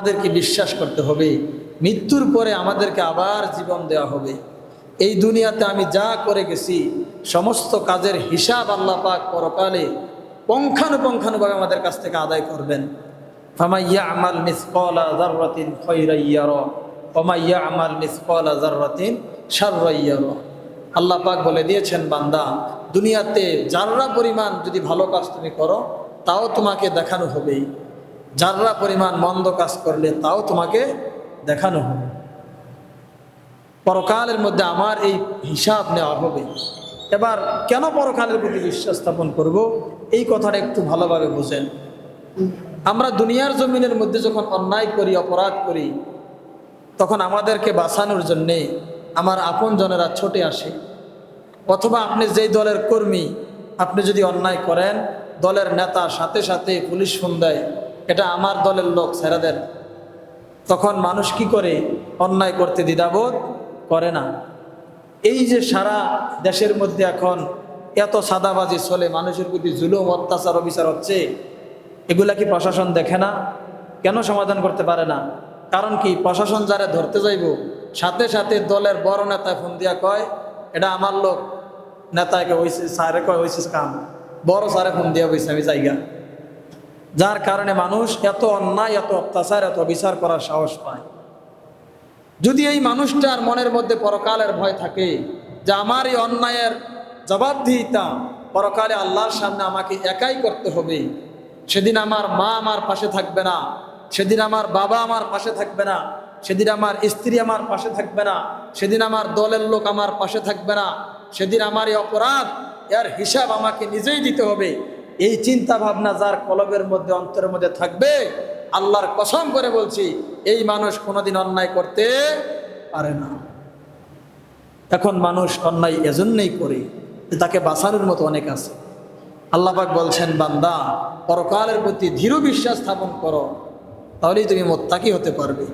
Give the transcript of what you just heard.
আমাদেরকে বিশ্বাস করতে হবে, মৃত্যুর পরে আমাদেরকে আবার জীবন দেওয়া হবে। এই দুনিয়াতে আমি যা করে গেছি, সমস্ত কাজের হিসাব আল্লাহ পাক পরকালে পঙ্খানুপঙ্খানুভাবে আমাদের কাছ থেকে আদায় করবেন। ফামাইয়া আমাল মিসকলা জাররাতিন খৈরাইয়ার ফমাইয়া আমাল মিসকলা জাররাতিন সাররাইয়ার আল্লাহ পাক বলে দিয়েছেন, বান্দা, দুনিয়াতে যাররা পরিমাণ যদি ভালো কাজ তুমি করো, তাও তোমাকে দেখানো হবেই। যাররা পরিমাণ মন্দ কাজ করলে তাও তোমাকে দেখানো হবে। পরকালের মধ্যে আমার এই হিসাব নেওয়া হবে। এবার কেন পরকালের প্রতি বিশ্বাস স্থাপন করব? এই কথাটা একটু ভালোভাবে বোঝেন। আমরা দুনিয়ার জমিনের মধ্যে যখন অন্যায় করি, অপরাধ করি, তখন আমাদেরকে বাঁচানোর জন্যে আমার আপন জনেরা ছুটে আসে। অথবা আপনি যেই দলের কর্মী, আপনি যদি অন্যায় করেন, দলের নেতা সাথে সাথে পুলিশ ফোন দেয় এটা আমার দলের লোক ছেড়ে দেন তখন মানুষ কি করে? অন্যায় করতে দ্বিধাবোধ করে না। এই যে সারা দেশের মধ্যে এখন এত সাদাবাজি চলে, মানুষের প্রতি জুলুম, অত্যাচার, অবিচার হচ্ছে, এগুলা কি প্রশাসন দেখে না? কেন সমাধান করতে পারে না? কারণ কি, প্রশাসন যারা ধরতে যাইব, সাথে সাথে দলের বড় নেতা ফোন দিয়া কয়, এটা আমার লোক। নেতাকে হয়েছে স্যারে কয় হয়েছে কাম। বড় স্যারে ফোন দিয়া বইছে আমি জায়গা যার কারণে মানুষ এত অন্যায়, এত অত্যাচার, এত বিচার করার সাহস পায়। যদি এই মানুষটার মনের মধ্যে পরকালের ভয় থাকে যে আমার এই অন্যায়ের জবাবদিহিতা পরকালে আল্লাহর সামনে আমাকে একাই করতে হবে, সেদিন আমার মা আমার পাশে থাকবে না, সেদিন আমার বাবা আমার পাশে থাকবে না, সেদিন আমার স্ত্রী আমার পাশে থাকবে না, সেদিন আমার দলের লোক আমার পাশে থাকবে না, সেদিন আমার এই অপরাধ, এর হিসাব আমাকে নিজেই দিতে হবে এই চিন্তা ভাবনা যার কলবের মধ্যে, অন্তরের মধ্যে থাকবে, আল্লাহর কসম করে বলছি, এই মানুষ কোনোদিন অন্যায় করতে পারে না। এখন মানুষ অন্যায় এজন্যই করে তাকে বাঁচানোর মতো অনেক আছে। আল্লাপাক বলছেন, বান্দা, পরকালের প্রতি দৃঢ় বিশ্বাস স্থাপন করো, তাহলেই তুমি মোত্তাকি হতে পারবে।